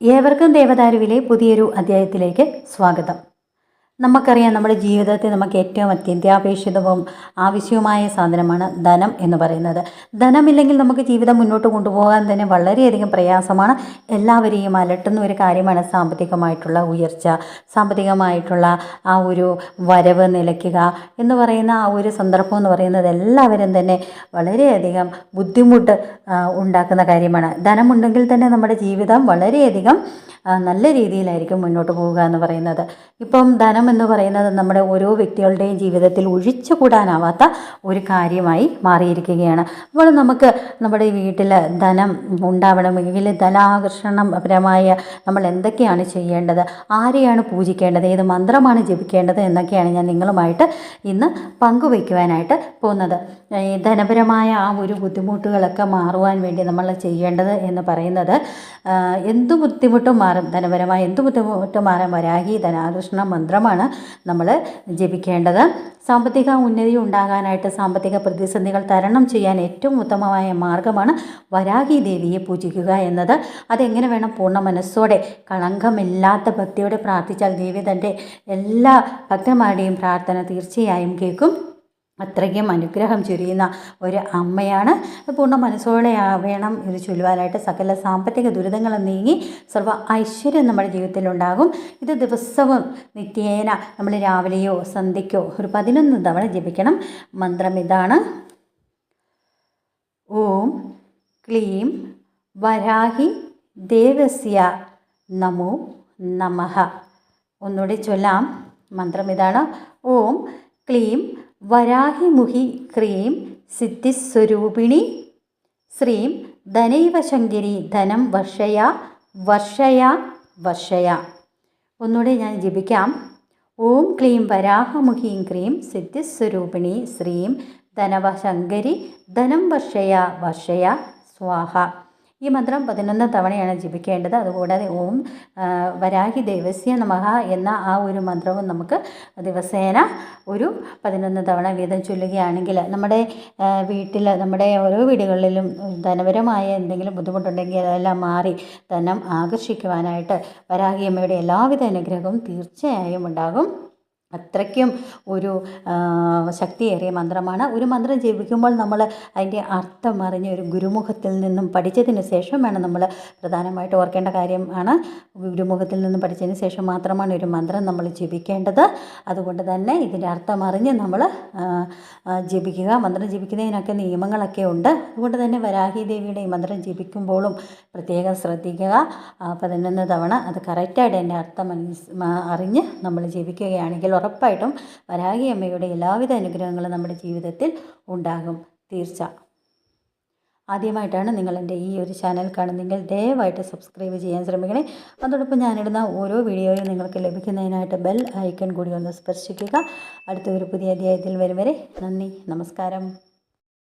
ഏവർക്കും ദേവദാരുവിലെ പുതിയൊരു അധ്യായത്തിലേക്ക് സ്വാഗതം. നമുക്കറിയാം നമ്മുടെ ജീവിതത്തിൽ നമുക്ക് ഏറ്റവും അത്യന്താപേക്ഷിതവും ആവശ്യവുമായ സാധനമാണ് ധനം എന്ന് പറയുന്നത്. ധനമില്ലെങ്കിൽ നമുക്ക് ജീവിതം മുന്നോട്ട് കൊണ്ടുപോകാൻ തന്നെ വളരെയധികം പ്രയാസമാണ്. എല്ലാവരെയും അലട്ടുന്ന ഒരു കാര്യമാണ് സാമ്പത്തികമായിട്ടുള്ള ഉയർച്ച സാമ്പത്തികമായിട്ടുള്ള ആ ഒരു വരവ് നിലയ്ക്കുക എന്ന് പറയുന്ന ആ ഒരു സന്ദർഭം എന്ന് പറയുന്നത് എല്ലാവരും തന്നെ വളരെയധികം ബുദ്ധിമുട്ട് ഉണ്ടാക്കുന്ന കാര്യമാണ്. ധനമുണ്ടെങ്കിൽ തന്നെ നമ്മുടെ ജീവിതം വളരെയധികം നല്ല രീതിയിലായിരിക്കും മുന്നോട്ട് പോവുക എന്ന് പറയുന്നത്. ഇപ്പം ധനം എന്ന് പറയുന്നത് നമ്മുടെ ഓരോ വ്യക്തികളുടെയും ജീവിതത്തിൽ ഒഴിച്ചുകൂടാനാവാത്ത ഒരു കാര്യമായി മാറിയിരിക്കുകയാണ്. അപ്പോൾ നമുക്ക് നമ്മുടെ വീട്ടിൽ ധനം ഉണ്ടാവണമെങ്കിൽ ധനാകർഷണപരമായ നമ്മൾ എന്തൊക്കെയാണ് ചെയ്യേണ്ടത് ആരെയാണ് പൂജിക്കേണ്ടത് ഏത് മന്ത്രമാണ് ജപിക്കേണ്ടത് എന്നൊക്കെയാണ് ഞാൻ നിങ്ങളുമായിട്ട് ഇന്ന് പങ്കുവയ്ക്കുവാനായിട്ട് പോകുന്നത്. ധനപരമായ ആ ഒരു ബുദ്ധിമുട്ടുകളൊക്കെ മാറുവാൻ വേണ്ടി നമ്മൾ ചെയ്യേണ്ടത് എന്ന് പറയുന്നത് എന്ത് ബുദ്ധിമുട്ടും മാറും ധനപരമായ എന്ത് ബുദ്ധിമുട്ടും മാറാൻ വരാഹി ധനാകൃഷ്ണ മന്ത്രമാണ് നമ്മൾ ജപിക്കേണ്ടത്. സാമ്പത്തിക ഉന്നതി ഉണ്ടാകാനായിട്ട് സാമ്പത്തിക പ്രതിസന്ധികൾ തരണം ചെയ്യാൻ ഏറ്റവും ഉത്തമമായ മാർഗമാണ് വരാഹി ദേവിയെ പൂജിക്കുക എന്നത്. അതെങ്ങനെ വേണം പൂർണ മനസ്സോടെ? കളങ്കമില്ലാത്ത ഭക്തിയോടെ പ്രാർത്ഥിച്ചാൽ ദേവി തന്റെ എല്ലാ ഭക്തന്മാരുടെയും പ്രാർത്ഥന തീർച്ചയായും കേൾക്കും. അത്രയ്ക്കും അനുഗ്രഹം ചൊരിയുന്ന ഒരു അമ്മയാണ്. പൂർണ മനസ്സോടെ വേണം ഇത് ചൊല്ലുവാനായിട്ട് സകല സാമ്പത്തിക ദുരിതങ്ങൾ നീങ്ങി സർവ ഐശ്വര്യം നമ്മുടെ ജീവിതത്തിലുണ്ടാകും. ഇത് ദിവസവും നിത്യേന നമ്മൾ രാവിലെയോ സന്ധ്യയ്ക്കോ ഒരു പതിനൊന്ന് തവണ ജപിക്കണം. മന്ത്രം ഇതാണ്. ഓം ക്ലീം വരാഹി ദേവസ്യ നമോ നമഃ. ഒന്നുകൂടി ചൊല്ലാം. മന്ത്രം ഇതാണ്. ഓം ക്ലീം വരാഹിമുഖി ക്രീം സിദ്ധിസ്വരൂപിണി. ശ്രീം ധനൈവ ശങ്കരി ധനം വർഷയ വർഷയ വർഷയ. ഒന്നുകൂടെ ഞാൻ ജപിക്കാം. ഓം ക്ലീം വരാഹമുഖീം ക്രീം സിദ്ധിസ്വരൂപിണി ശ്രീം ധനവശങ്കരി ധനം വർഷയ വർഷയ. സ്വാഹ. ഈ മന്ത്രം പതിനൊന്ന് തവണയാണ് ജപിക്കേണ്ടത്. അതുകൂടാതെ ഓം വരാഹി ദേവസ്യ നമഹ എന്ന ആ ഒരു മന്ത്രവും നമുക്ക് ദിവസേന ഒരു പതിനൊന്ന് തവണ വീതം ചൊല്ലുകയാണെങ്കിൽ നമ്മുടെ വീട്ടിൽ നമ്മുടെ ഓരോ വീടുകളിലും ധനപരമായ എന്തെങ്കിലും ബുദ്ധിമുട്ടുണ്ടെങ്കിൽ അതെല്ലാം മാറി ധനം ആകർഷിക്കുവാനായിട്ട് വരാഹിയമ്മയുടെ എല്ലാവിധ അനുഗ്രഹവും തീർച്ചയായും ഉണ്ടാകും. അത്രയ്ക്കും ഒരു ശക്തിയേറിയ മന്ത്രമാണ്. ഒരു മന്ത്രം ജപിക്കുമ്പോൾ നമ്മൾ അതിന്റെ അർത്ഥം അറിഞ്ഞ് ഒരു ഗുരുമുഖത്തിൽ നിന്നും പഠിച്ചതിന് ശേഷം വേണം നമ്മൾ പ്രധാനമായിട്ട് ഓർക്കേണ്ട കാര്യമാണ് ഗുരുമുഖത്തിൽ നിന്നും പഠിച്ചതിന് ശേഷം മാത്രമാണ് ഒരു മന്ത്രം നമ്മൾ ജപിക്കേണ്ടത്. അതുകൊണ്ട് തന്നെ ഇതിന്റെ അർത്ഥം അറിഞ്ഞ് നമ്മൾ ജപിക്കുക. മന്ത്രം ജപിക്കുന്നതിനൊക്കെ നിയമങ്ങളൊക്കെ ഉണ്ട്. അതുകൊണ്ട് തന്നെ വരാഹി ദേവിയുടെ ഈ മന്ത്രം ജപിക്കുമ്പോഴും പ്രത്യേകം ശ്രദ്ധിക്കുക. പതിനൊന്ന് തവണ അത് കറക്റ്റായിട്ട് അതിന്റെ അർത്ഥം അറിഞ്ഞ് നമ്മൾ ജപിക്കുകയാണെങ്കിൽ ഉറപ്പായിട്ടും വരാഹി അമ്മയുടെ എല്ലാവിധ അനുഗ്രഹങ്ങളും നമ്മുടെ ജീവിതത്തിൽ ഉണ്ടാകും. തീർച്ച. ആദ്യമായിട്ടാണ് നിങ്ങൾ എന്റെ ഈ ഒരു ചാനൽ കാണുന്നെങ്കിൽ ദയവായിട്ട് സബ്സ്ക്രൈബ് ചെയ്യാൻ ശ്രമിക്കണേ. അതോടൊപ്പം ഞാനിടുന്ന ഓരോ വീഡിയോയും നിങ്ങൾക്ക് ലഭിക്കുന്നതിനായിട്ട് ബെൽ ഐക്കൺ കൂടി ഒന്ന് സ്പർശിക്കുക. അടുത്ത ഒരു പുതിയ അധ്യായത്തിൽ വരും വരെ നന്ദി. നമസ്കാരം.